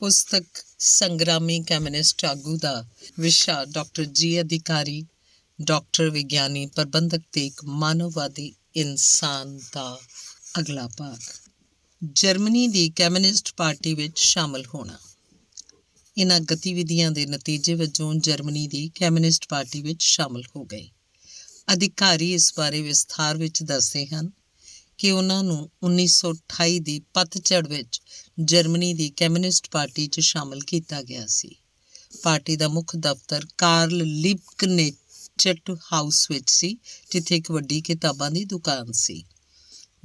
ਪੁਸਤਕ ਸੰਗਰਾਮੀ ਕਮਿਊਨਿਸਟ ਆਗੂ ਦਾ ਵਿਸ਼ਾ ਡਾਕਟਰ ਜੀ ਅਧਿਕਾਰੀ, ਡਾਕਟਰ ਵਿਗਿਆਨੀ ਪ੍ਰਬੰਧਕ ਤੇ ਇੱਕ ਮਾਨਵਵਾਦੀ ਇਨਸਾਨ ਦਾ ਅਗਲਾ ਭਾਗ। ਜਰਮਨੀ ਦੀ ਕਮਿਊਨਿਸਟ ਪਾਰਟੀ ਵਿੱਚ ਸ਼ਾਮਲ ਹੋਣਾ। ਇਹਨਾਂ ਗਤੀਵਿਧੀਆਂ ਦੇ ਨਤੀਜੇ ਵਜੋਂ ਜਰਮਨੀ ਦੀ ਕਮਿਊਨਿਸਟ ਪਾਰਟੀ ਵਿੱਚ ਸ਼ਾਮਲ ਹੋ ਗਏ ਅਧਿਕਾਰੀ ਇਸ ਬਾਰੇ ਵਿਸਥਾਰ ਵਿੱਚ ਦੱਸਦੇ ਹਨ ਕਿ ਉਹਨਾਂ ਨੂੰ 1928 ਦੀ ਪਤਝੜ ਵਿੱਚ ਜਰਮਨੀ ਦੀ ਕਮਿਊਨਿਸਟ ਪਾਰਟੀ 'ਚ ਸ਼ਾਮਲ ਕੀਤਾ ਗਿਆ ਸੀ। ਪਾਰਟੀ ਦਾ ਮੁੱਖ ਦਫ਼ਤਰ ਕਾਰਲ ਲਿਬਕਨੇਚਟ ਹਾਊਸ ਵਿੱਚ ਸੀ, ਜਿੱਥੇ ਇੱਕ ਵੱਡੀ ਕਿਤਾਬਾਂ ਦੀ ਦੁਕਾਨ ਸੀ।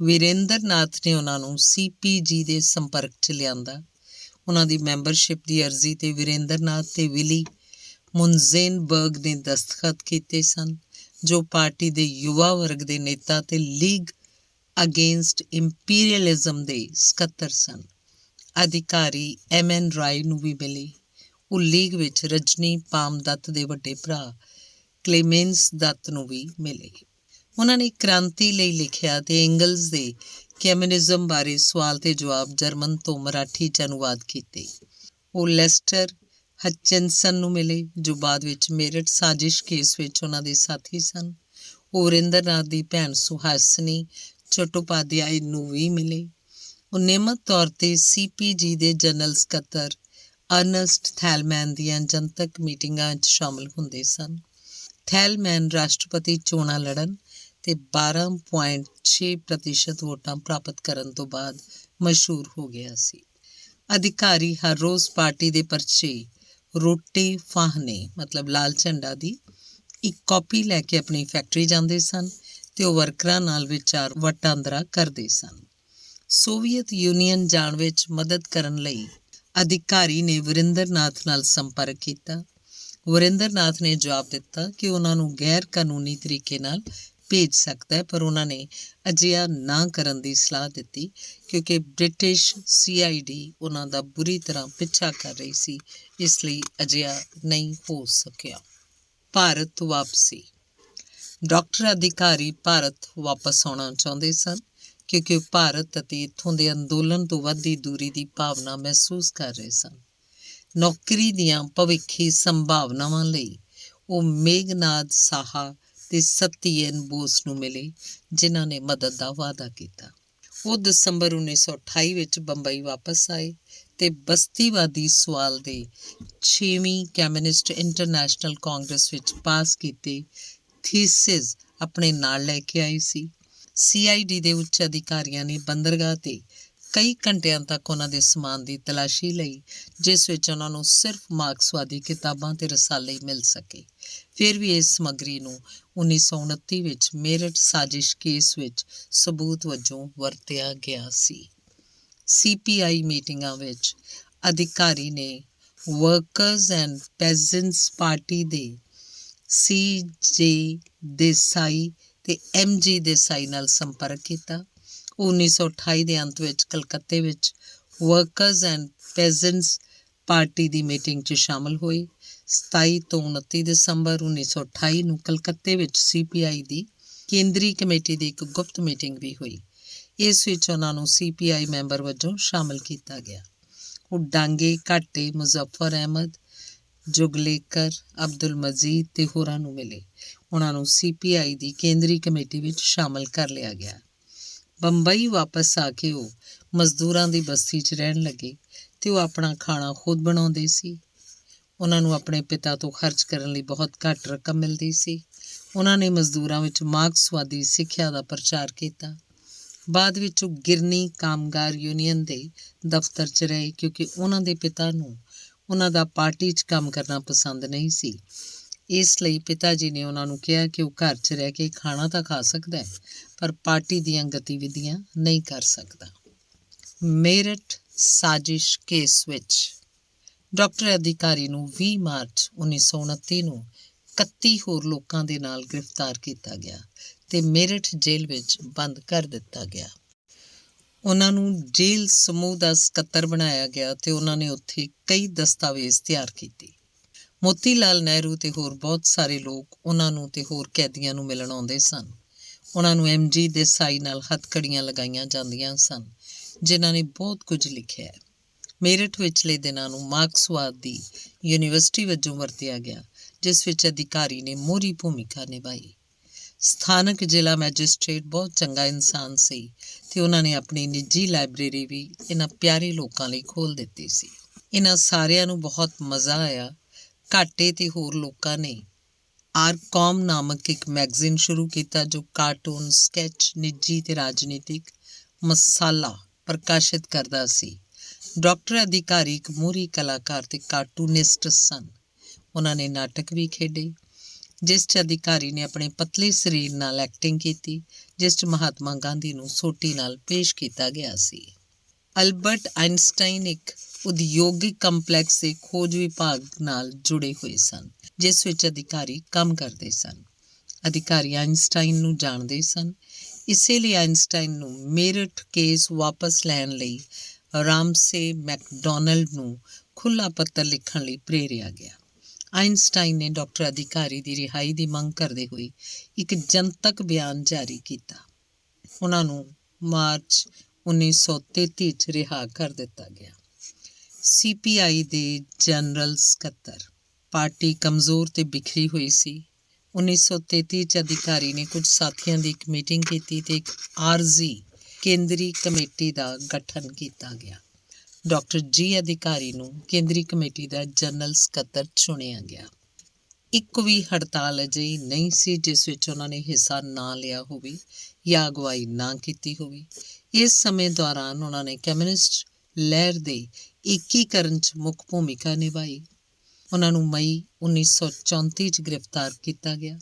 ਵੀਰੇਂਦਰਨਾਥ ਨੇ ਉਹਨਾਂ ਨੂੰ ਸੀਪੀਜੀ ਦੇ ਸੰਪਰਕ 'ਚ ਲਿਆਂਦਾ। ਉਹਨਾਂ ਦੀ ਮੈਂਬਰਸ਼ਿਪ ਦੀ ਅਰਜ਼ੀ ਤੇ ਵੀਰੇਂਦਰਨਾਥ ਤੇ ਵਿਲੀ ਮੁਨਜ਼ੇਨਬਰਗ ਨੇ ਦਸਤਖਤ ਕੀਤੇ ਸਨ, ਜੋ ਪਾਰਟੀ ਦੇ ਯੁਵਾ ਵਰਗ ਦੇ ਨੇਤਾ ਤੇ ਲੀਗ ਅਗੇਂਸਟ ਇੰਪੀਰੀਅਲਿਜ਼ਮ ਦੇ ਸਕੱਤਰ ਸਨ। ਅਧਿਕਾਰੀ ਐਮ ਐਨ ਰਾਏ ਨੂੰ ਵੀ ਮਿਲੇ। ਉਹ ਲੀਗ ਵਿੱਚ ਰਜਨੀ ਪਾਮ ਦੱਤ ਦੇ ਵੱਡੇ ਭਰਾ ਕਲੇਮੈਂਸ ਦੱਤ ਨੂੰ ਵੀ ਮਿਲੇ। ਉਹਨਾਂ ਨੇ ਕ੍ਰਾਂਤੀ ਲਈ ਲਿਖਿਆ ਤੇ ਐਂਗਲਸ ਦੇ ਕਮਿਊਨਿਜ਼ਮ ਬਾਰੇ ਸਵਾਲ ਤੇ ਜਵਾਬ ਜਰਮਨ ਤੋਂ ਮਰਾਠੀ ਚ ਅਨੁਵਾਦ ਕੀਤੇ। ਉਹ ਲੈਸਟਰ ਹਚਿਨਸਨ ਨੂੰ ਮਿਲੇ, ਜੋ ਬਾਅਦ ਵਿੱਚ ਮੇਰਠ ਸਾਜ਼ਿਸ਼ ਕੇਸ ਵਿੱਚ ਉਹਨਾਂ ਦੇ ਸਾਥੀ ਸਨ। ਉਹ ਰਿੰਦਰਨਾਥ ਦੀ ਭੈਣ ਸੁਹਾਸਨੀ ਚਟੋਪਾਧਿਆਏ ਨੂੰ ਵੀ ਮਿਲੇ। ਉਹ ਨਿਯਮਤ ਤੌਰ ਤੇ ਸੀਪੀਜੀ ਦੇ ਜਨਰਲ ਸਕੱਤਰ ਅਰਨਸਟ ਥੈਲਮੈਨ ਦੀਆਂ ਜਨਤਕ ਮੀਟਿੰਗਾਂ 'ਚ ਸ਼ਾਮਲ ਹੁੰਦੇ ਸਨ। ਥੈਲਮੈਨ ਰਾਸ਼ਟਰਪਤੀ ਚੋਣਾਂ ਲੜਨ ਤੇ 12.6% ਵੋਟਾਂ ਪ੍ਰਾਪਤ ਕਰਨ ਤੋਂ ਬਾਅਦ ਮਸ਼ਹੂਰ ਹੋ ਗਿਆ ਸੀ। ਅਧਿਕਾਰੀ ਹਰ ਰੋਜ਼ ਪਾਰਟੀ ਦੇ ਪਰਚੇ, ਰੋਟੇ ਫਾਹਨੇ ਮਤਲਬ ਲਾਲ ਝੰਡਾ ਦੀ ਇੱਕ ਕਾਪੀ ਲੈ ਕੇ ਆਪਣੀ ਫੈਕਟਰੀ ਜਾਂਦੇ ਸਨ ਤੇ ਉਹ ਵਰਕਰਾਂ ਨਾਲ ਵਿਚਾਰ ਵਟਾਂਦਰਾ ਕਰਦੇ ਸਨ। ਸੋਵੀਅਤ ਯੂਨੀਅਨ ਜਾਣ ਵਿੱਚ ਮਦਦ ਕਰਨ ਲਈ ਅਧਿਕਾਰੀ ਨੇ ਵਰਿੰਦਰਨਾਥ ਨਾਲ ਸੰਪਰਕ ਕੀਤਾ। ਵਰਿੰਦਰਨਾਥ ਨੇ ਜਵਾਬ ਦਿੱਤਾ ਕਿ ਉਹਨਾਂ ਨੂੰ ਗੈਰ ਕਾਨੂੰਨੀ ਤਰੀਕੇ ਨਾਲ ਭੇਜ ਸਕਦਾ ਹੈ, ਪਰ ਉਹਨਾਂ ਨੇ ਅਜਿਹਾ ਨਾ ਕਰਨ ਦੀ ਸਲਾਹ ਦਿੱਤੀ ਕਿਉਂਕਿ ਬ੍ਰਿਟਿਸ਼ ਸੀਆਈਡੀ ਉਹਨਾਂ ਦਾ ਬੁਰੀ ਤਰ੍ਹਾਂ ਪਿੱਛਾ ਕਰ ਰਹੀ ਸੀ, ਇਸ ਲਈ ਅਜਿਹਾ ਨਹੀਂ ਹੋ ਸਕਿਆ। ਭਾਰਤ ਵਾਪਸੀ। ਡਾਕਟਰ ਅਧਿਕਾਰੀ ਭਾਰਤ ਵਾਪਸ ਆਉਣਾ ਚਾਹੁੰਦੇ ਸਨ। ਕਿਉਂਕਿ ਉਹ ਭਾਰਤ ਅਤੇ ਇੱਥੋਂ ਦੇ ਅੰਦੋਲਨ ਤੋਂ ਵੱਧਦੀ ਦੂਰੀ ਦੀ ਭਾਵਨਾ ਮਹਿਸੂਸ ਕਰ ਰਹੇ ਸਨ। ਨੌਕਰੀ ਦੀਆਂ ਭਵਿੱਖੀ ਸੰਭਾਵਨਾਵਾਂ ਲਈ ਉਹ ਮੇਘਨਾਦ ਸਾਹਾ ਤੇ ਸਤੀਐਨ ਬੋਸ ਨੂੰ ਮਿਲੇ, ਜਿਨ੍ਹਾਂ ਨੇ ਮਦਦ ਦਾ ਵਾਅਦਾ ਕੀਤਾ। ਉਹ ਦਸੰਬਰ 1928 ਵਿੱਚ ਬੰਬਈ ਵਾਪਸ ਆਏ ਤੇ ਬਸਤੀਵਾਦੀ ਸਵਾਲ ਦੇ 6ਵੀਂ ਕਮਿਊਨਿਸਟ ਇੰਟਰਨੈਸ਼ਨਲ ਕਾਂਗਰਸ ਵਿੱਚ ਪਾਸ ਕੀਤੇ ਥੀਸਿਸ ਆਪਣੇ ਨਾਲ ਲੈ ਕੇ ਆਏ ਸੀ। ਸੀਆਈਡੀ ਦੇ ਉੱਚ ਅਧਿਕਾਰੀਆਂ ਨੇ ਬੰਦਰਗਾਹ ਤੇ ਕਈ ਘੰਟਿਆਂ ਤੱਕ ਉਹਨਾਂ ਦੇ ਸਮਾਨ ਦੀ ਤਲਾਸ਼ੀ ਲਈ, ਜਿਸ ਵਿੱਚ ਉਹਨਾਂ ਨੂੰ ਸਿਰਫ ਮਾਰਕਸਵਾਦੀ ਕਿਤਾਬਾਂ ਤੇ ਰਸਾਲੇ ਮਿਲ ਸਕੇ। ਫਿਰ ਵੀ ਇਸ ਸਮੱਗਰੀ ਨੂੰ 1929 ਵਿੱਚ ਮੇਰਠ ਸਾਜ਼ਿਸ਼ ਕੇਸ ਵਿੱਚ ਸਬੂਤ ਵਜੋਂ ਵਰਤਿਆ ਗਿਆ ਸੀ। ਸੀਪੀਆਈ ਮੀਟਿੰਗਾਂ ਵਿੱਚ ਅਧਿਕਾਰੀ ਨੇ ਵਰਕਰਸ ਐਂਡ ਪੈਜ਼ੈਂਟਸ ਪਾਰਟੀ ਦੇ ਸੀ ਜੇ ਦੇਸਾਈ ਤੇ ਐਮ ਜੀ ਦੇਸਾਈ ਨਾਲ ਸੰਪਰਕ ਕੀਤਾ। 1928 ਦੇ ਅੰਤ ਵਿੱਚ ਕਲਕੱਤੇ ਵਿੱਚ ਵਰਕਰਸ ਐਂਡ ਪੈਜ਼ੈਂਟਸ ਪਾਰਟੀ ਦੀ ਮੀਟਿੰਗ 'ਚ ਸ਼ਾਮਲ ਹੋਏ 27 ਤੋਂ 29 ਦਸੰਬਰ 1928 ਨੂੰ ਕਲਕੱਤੇ ਵਿੱਚ ਸੀਪੀਆਈ ਦੀ ਕੇਂਦਰੀ ਕਮੇਟੀ ਦੀ ਇੱਕ ਗੁਪਤ ਮੀਟਿੰਗ ਵੀ ਹੋਈ। ਇਸ ਵਿੱਚ ਉਹਨਾਂ ਨੂੰ ਸੀਪੀਆਈ ਮੈਂਬਰ ਵਜੋਂ ਸ਼ਾਮਲ ਕੀਤਾ ਗਿਆ। ਉਹ ਡਾਂਗੇ, ਘਾਟੇ, ਮੁਜ਼ੱਫਰ ਅਹਿਮਦ, ਜੁਗਲੇਕਰ, ਅਬਦੁਲ ਮਜੀਦ ਤੇ ਹੋਰਾਂ ਨੂੰ ਮਿਲੇ। ਉਹਨਾਂ ਨੂੰ ਸੀਪੀਆਈ ਦੀ ਕੇਂਦਰੀ ਕਮੇਟੀ ਵਿੱਚ ਸ਼ਾਮਲ ਕਰ ਲਿਆ ਗਿਆ। ਬੰਬਈ ਵਾਪਸ ਆ ਕੇ ਉਹ ਮਜ਼ਦੂਰਾਂ ਦੀ ਬਸਤੀ 'ਚ ਰਹਿਣ ਲੱਗੇ ਤੇ ਉਹ ਆਪਣਾ ਖਾਣਾ ਖੁਦ ਬਣਾਉਂਦੇ ਸੀ। ਉਹਨਾਂ ਨੂੰ ਆਪਣੇ ਪਿਤਾ ਤੋਂ ਖਰਚ ਕਰਨ ਲਈ ਬਹੁਤ ਘੱਟ ਰਕਮ ਮਿਲਦੀ ਸੀ। ਉਹਨਾਂ ਨੇ ਮਜ਼ਦੂਰਾਂ ਵਿੱਚ ਮਾਰਕਸਵਾਦੀ ਸਿੱਖਿਆ ਦਾ ਪ੍ਰਚਾਰ ਕੀਤਾ। ਬਾਅਦ ਵਿੱਚ ਉਹ ਗਿਰਨੀ ਕਾਮਗਾਰ ਯੂਨੀਅਨ ਦੇ ਦਫ਼ਤਰ 'ਚ ਰਹੇ ਕਿਉਂਕਿ ਉਹਨਾਂ ਦੇ ਪਿਤਾ ਨੂੰ ਉਹਨਾਂ ਦਾ ਪਾਰਟੀ 'ਚ ਕੰਮ ਕਰਨਾ ਪਸੰਦ ਨਹੀਂ ਸੀ। ਇਸ ਲਈ ਪਿਤਾ ਜੀ ਨੇ ਉਹਨਾਂ ਨੂੰ ਕਿਹਾ ਕਿ ਉਹ ਘਰ 'ਚ ਰਹਿ ਕੇ ਖਾਣਾ ਤਾਂ ਖਾ ਸਕਦਾ ਹੈ, ਪਰ ਪਾਰਟੀ ਦੀਆਂ ਗਤੀਵਿਧੀਆਂ ਨਹੀਂ ਕਰ ਸਕਦਾ। ਮੇਰਠ ਸਾਜ਼ਿਸ਼ ਕੇਸ ਵਿੱਚ ਡਾਕਟਰ ਅਧਿਕਾਰੀ ਨੂੰ 20 ਮਾਰਚ 1929 ਨੂੰ 31 ਹੋਰ ਲੋਕਾਂ ਦੇ ਨਾਲ ਗ੍ਰਿਫਤਾਰ ਕੀਤਾ ਗਿਆ ਤੇ ਮੇਰਠ ਜੇਲ੍ਹ ਵਿੱਚ ਬੰਦ ਕਰ ਦਿੱਤਾ ਗਿਆ। ਉਹਨਾਂ ਨੂੰ ਜੇਲ੍ਹ ਸਮੂਹ ਦਾ ਸਕੱਤਰ ਬਣਾਇਆ ਗਿਆ ਤੇ ਉਹਨਾਂ ਨੇ ਉੱਥੇ ਕਈ ਦਸਤਾਵੇਜ਼ ਤਿਆਰ ਕੀਤੇ। ਮੋਤੀ ਲਾਲ ਨਹਿਰੂ ਤੇ ਹੋਰ ਬਹੁਤ ਸਾਰੇ ਲੋਕ ਉਹਨਾਂ ਨੂੰ ਤੇ ਹੋਰ ਕੈਦੀਆਂ ਨੂੰ ਮਿਲਣ ਆਉਂਦੇ ਸਨ। ਉਹਨਾਂ ਨੂੰ ਐਮਜੀ ਦੇਸਾਈ ਨਾਲ ਹੱਥਕੜੀਆਂ ਲਗਾਈਆਂ ਜਾਂਦੀਆਂ ਸਨ, ਜਿਨ੍ਹਾਂ ਨੇ ਬਹੁਤ ਕੁਝ ਲਿਖਿਆ ਹੈ। ਮੇਰਠ ਵਿਚਲੇ ਦਿਨਾਂ ਨੂੰ ਮਾਰਕਸਵਾਦ ਦੀ ਯੂਨੀਵਰਸਿਟੀ ਵਜੋਂ ਵਰਤਿਆ ਗਿਆ, ਜਿਸ ਵਿੱਚ ਅਧਿਕਾਰੀ ਨੇ ਮੋਹਰੀ ਭੂਮਿਕਾ ਨਿਭਾਈ। ਸਥਾਨਕ ਜ਼ਿਲ੍ਹਾ ਮੈਜਿਸਟ੍ਰੇਟ ਬਹੁਤ ਚੰਗਾ ਇਨਸਾਨ ਸੀ ਤੇ ਉਹਨਾਂ ਨੇ ਆਪਣੀ ਨਿੱਜੀ ਲਾਇਬ੍ਰੇਰੀ ਵੀ ਇਹਨਾਂ ਪਿਆਰੇ ਲੋਕਾਂ ਲਈ ਖੋਲ ਦਿੱਤੀ ਸੀ। ਇਹਨਾਂ ਸਾਰਿਆਂ ਨੂੰ ਬਹੁਤ ਮਜ਼ਾ ਆਇਆ ਘਾਟੇ ਤੇ ਹੋਰ ਲੋਕਾਂ ਨੇ ਆਰਕੌਮ ਨਾਮਕ ਇੱਕ ਮੈਗਜ਼ੀਨ ਸ਼ੁਰੂ ਕੀਤਾ, ਜੋ ਕਾਰਟੂਨ, ਸਕੈਚ, ਨਿੱਜੀ ਤੇ ਰਾਜਨੀਤਿਕ ਮਸਾਲਾ ਪ੍ਰਕਾਸ਼ਿਤ ਕਰਦਾ ਸੀ। ਡਾਕਟਰ ਅਧਿਕਾਰੀ ਇੱਕ ਮੋਹਰੀ ਕਲਾਕਾਰ ਤੇ ਕਾਰਟੂਨਿਸਟ ਸਨ। ਉਹਨਾਂ ਨੇ ਨਾਟਕ ਵੀ ਖੇਡੇ, ਜਿਸ 'ਚ ਅਧਿਕਾਰੀ ਨੇ ਆਪਣੇ ਪਤਲੇ ਸਰੀਰ ਨਾਲ ਐਕਟਿੰਗ ਕੀਤੀ, ਜਿਸ 'ਚ ਮਹਾਤਮਾ ਗਾਂਧੀ ਨੂੰ ਸੋਟੀ ਨਾਲ ਪੇਸ਼ ਕੀਤਾ ਗਿਆ ਸੀ। ਅਲਬਰਟ ਆਇਨਸਟਾਈਨ ਇੱਕ ਉਦਯੋਗਿਕ ਕੰਪਲੈਕਸ ਦੇ ਖੋਜ ਵਿਭਾਗ ਨਾਲ ਜੁੜੇ ਹੋਏ ਸਨ, ਜਿਸ ਵਿੱਚ ਅਧਿਕਾਰੀ ਕੰਮ ਕਰਦੇ ਸਨ। ਅਧਿਕਾਰੀ ਆਇਨਸਟਾਈਨ ਨੂੰ ਜਾਣਦੇ ਸਨ। ਇਸੇ ਲਈ ਆਇਨਸਟਾਈਨ ਨੂੰ ਮੇਰਠ ਕੇਸ ਵਾਪਸ ਲੈਣ ਲਈ ਰਾਮਸੇ ਮੈਕਡੋਨਲਡ ਨੂੰ ਖੁੱਲਾ ਪੱਤਰ ਲਿਖਣ ਲਈ ਪ੍ਰੇਰਿਆ ਗਿਆ। ਆਇਨਸਟਾਈਨ ਨੇ ਡਾਕਟਰ ਅਧਿਕਾਰੀ ਦੀ ਰਿਹਾਈ ਦੀ ਮੰਗ ਕਰਦੇ ਹੋਏ ਇੱਕ ਜਨਤਕ ਬਿਆਨ ਜਾਰੀ ਕੀਤਾ। ਉਹਨਾਂ ਨੂੰ ਮਾਰਚ 1933 ਚ ਰਿਹਾ ਕਰ ਦਿੱਤਾ ਗਿਆ। ਸੀਪੀਆਈ ਦੇ ਜਨਰਲ ਸਕੱਤਰ। ਪਾਰਟੀ ਕਮਜ਼ੋਰ ਤੇ ਬਿਖਰੀ ਹੋਈ ਸੀ। 1933 ਚ ਅਧਿਕਾਰੀ ਨੇ ਕੁਝ ਸਾਥੀਆਂ ਦੀ ਇੱਕ ਮੀਟਿੰਗ ਕੀਤੀ ਤੇ ਇੱਕ ਆਰਜ਼ੀ ਕੇਂਦਰੀ ਕਮੇਟੀ ਦਾ ਗਠਨ ਕੀਤਾ ਗਿਆ। ਡਾਕਟਰ ਜੀ ਅਧਿਕਾਰੀ ਨੂੰ ਕੇਂਦਰੀ ਕਮੇਟੀ ਦਾ ਜਨਰਲ ਸਕੱਤਰ ਚੁਣਿਆ ਗਿਆ। ਇੱਕ ਵੀ ਹੜਤਾਲ ਅਜਿਹੀ ਨਹੀਂ ਸੀ ਜਿਸ ਵਿੱਚ ਉਹਨਾਂ ਨੇ ਹਿੱਸਾ ਨਾ ਲਿਆ ਹੋਵੇ ਜਾਂ ਅਗਵਾਈ ਨਾ ਕੀਤੀ ਹੋਵੇ। ਇਸ ਸਮੇਂ ਦੌਰਾਨ ਉਹਨਾਂ ਨੇ ਕਮਿਊਨਿਸਟ ਲਹਿਰ ਦੇ ਏਕੀਕਰਨ 'ਚ ਮੁੱਖ ਭੂਮਿਕਾ ਨਿਭਾਈ। ਉਹਨਾਂ ਨੂੰ ਮਈ 1934 'ਚ ਗ੍ਰਿਫਤਾਰ ਕੀਤਾ ਗਿਆ।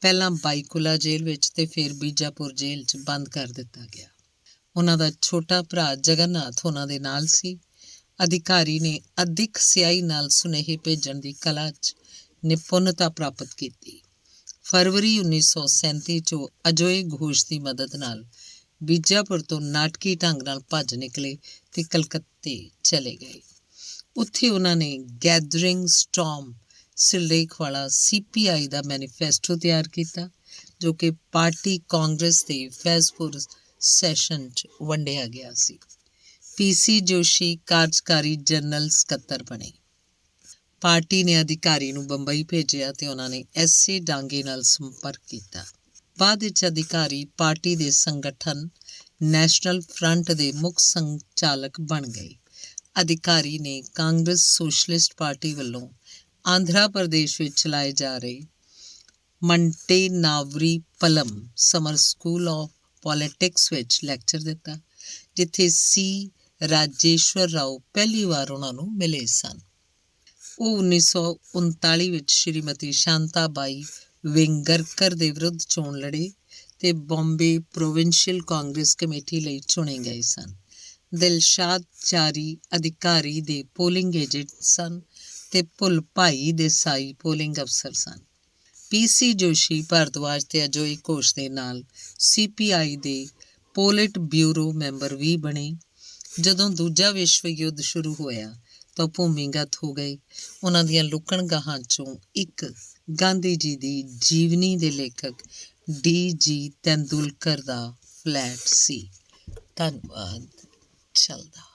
ਪਹਿਲਾਂ ਬਾਈਕੁਲਾ ਜੇਲ੍ਹ ਵਿੱਚ ਤੇ ਫਿਰ ਬੀਜਾਪੁਰ ਜੇਲ੍ਹ 'ਚ ਬੰਦ ਕਰ ਦਿੱਤਾ ਗਿਆ। ਉਹਨਾਂ ਦਾ ਛੋਟਾ ਭਰਾ ਜਗਨਨਾਥ ਉਹਨਾਂ ਦੇ ਨਾਲ ਸੀ। ਅਧਿਕਾਰੀ ਨੇ ਅਧਿਕ ਸਿਆਹੀ ਨਾਲ ਸੁਨੇਹੇ ਭੇਜਣ ਦੀ ਕਲਾ 'ਚ ਨਿਪੁੰਨਤਾ ਪ੍ਰਾਪਤ ਕੀਤੀ। ਫਰਵਰੀ 1937 ਚ ਉਹ ਅਜੋਏ ਘੋਸ਼ ਦੀ ਮਦਦ ਨਾਲ ਬੀਜਾਪੁਰ ਤੋਂ ਨਾਟਕੀ ਢੰਗ ਨਾਲ ਭੱਜ ਨਿਕਲੇ ਤੇ ਕਲਕੱਤੇ ਚਲੇ ਗਏ। ਉੱਥੇ ਉਹਨਾਂ ਨੇ ਗੈਦਰਿੰਗ ਸਟਾਰਮ ਸਿਰਲੇਖ ਵਾਲਾ ਸੀਪੀਆਈ ਦਾ ਮੈਨੀਫੈਸਟੋ ਤਿਆਰ ਕੀਤਾ, ਜੋ ਕਿ ਪਾਰਟੀ ਕਾਂਗਰਸ ਦੇ ਫੈਜ਼ਪੁਰ ਸੈਸ਼ਨ 'ਚ ਵੰਡਿਆ ਗਿਆ ਸੀ। ਪੀਸੀ ਜੋਸ਼ੀ ਕਾਰਜਕਾਰੀ ਜਨਰਲ ਸਕੱਤਰ ਬਣੇ। ਪਾਰਟੀ ਨੇ ਅਧਿਕਾਰੀ ਨੂੰ ਬੰਬਈ ਭੇਜਿਆ ਤੇ ਉਹਨਾਂ ਨੇ ਐਸਏ ਡਾਂਗੇ ਨਾਲ ਸੰਪਰਕ ਕੀਤਾ। ਬਾਅਦ ਵਿੱਚ ਅਧਿਕਾਰੀ ਪਾਰਟੀ ਦੇ ਸੰਗਠਨ ਨੈਸ਼ਨਲ ਫਰੰਟ ਦੇ ਮੁੱਖ ਸੰਚਾਲਕ ਬਣ ਗਏ। ਅਧਿਕਾਰੀ ਨੇ ਕਾਂਗਰਸ ਸੋਸ਼ਲਿਸਟ ਪਾਰਟੀ ਵੱਲੋਂ ਆਂਧਰਾ ਪ੍ਰਦੇਸ਼ ਵਿੱਚ ਚਲਾਏ ਜਾ ਰਹੇ ਮੰਟੇਨਾਵਰੀ ਪਲਮ ਸਮਰ ਸਕੂਲ ਆਫ ਪੋਲਿਟਿਕਸ ਵਿੱਚ ਲੈਕਚਰ ਦਿੱਤਾ, ਜਿੱਥੇ ਸੀ ਰਾਜੇਸ਼ਵਰ ਰਾਓ ਪਹਿਲੀ ਵਾਰ ਉਹਨਾਂ ਨੂੰ ਮਿਲੇ ਸਨ। ਉਹ 1939 ਵਿੱਚ ਸ਼੍ਰੀਮਤੀ ਸ਼ਾਂਤਾਬਾਈ ਵਿੰਗਰਕਰ ਦੇ ਵਿਰੁੱਧ ਚੋਣ ਲੜੇ ਤੇ ਬੰਬੇ ਪ੍ਰੋਵਿੰਸ਼ੀਅਲ ਕਾਂਗਰਸ ਕਮੇਟੀ ਲਈ ਚੁਣੇ ਗਏ ਸਨ। ਦਿਲਸ਼ਾਦ ਚਾਰੀ ਅਧਿਕਾਰੀ ਦੇ ਪੋਲਿੰਗ ਏਜੰਟ ਸਨ ਤੇ ਭੁੱਲ ਭਾਈ ਦੇਸਾਈ ਪੋਲਿੰਗ ਅਫਸਰ ਸਨ। ਪੀਸੀ ਜੋਸ਼ੀ ਭਾਰਦਵਾਜ ਤੇ ਅਜੋਈ ਘੋਸ਼ ਦੇ ਨਾਲ ਸੀਪੀਆਈ ਦੇ ਪੋਲਿਟ ਬਿਊਰੋ ਮੈਂਬਰ ਵੀ ਬਣੇ। ਜਦੋਂ ਦੂਜਾ ਵਿਸ਼ਵ ਯੁੱਧ ਸ਼ੁਰੂ ਹੋਇਆ ਤਾਂ ਭੂਮੀਗਤ ਹੋ ਗਏ ਉਹਨਾਂ ਦੀਆਂ ਲੁਕਣ ਗਾਹਾਂ ਚੋਂ ਇੱਕ ਗਾਂਧੀ ਜੀ ਦੀ ਜੀਵਨੀ ਦੇ ਲੇਖਕ ਡੀ ਜੀ ਤੈਂਦੁਲਕਰ ਦਾ ਫਲੈਟ ਸੀ। ਧੰਨਵਾਦ। ਚੱਲਦਾ।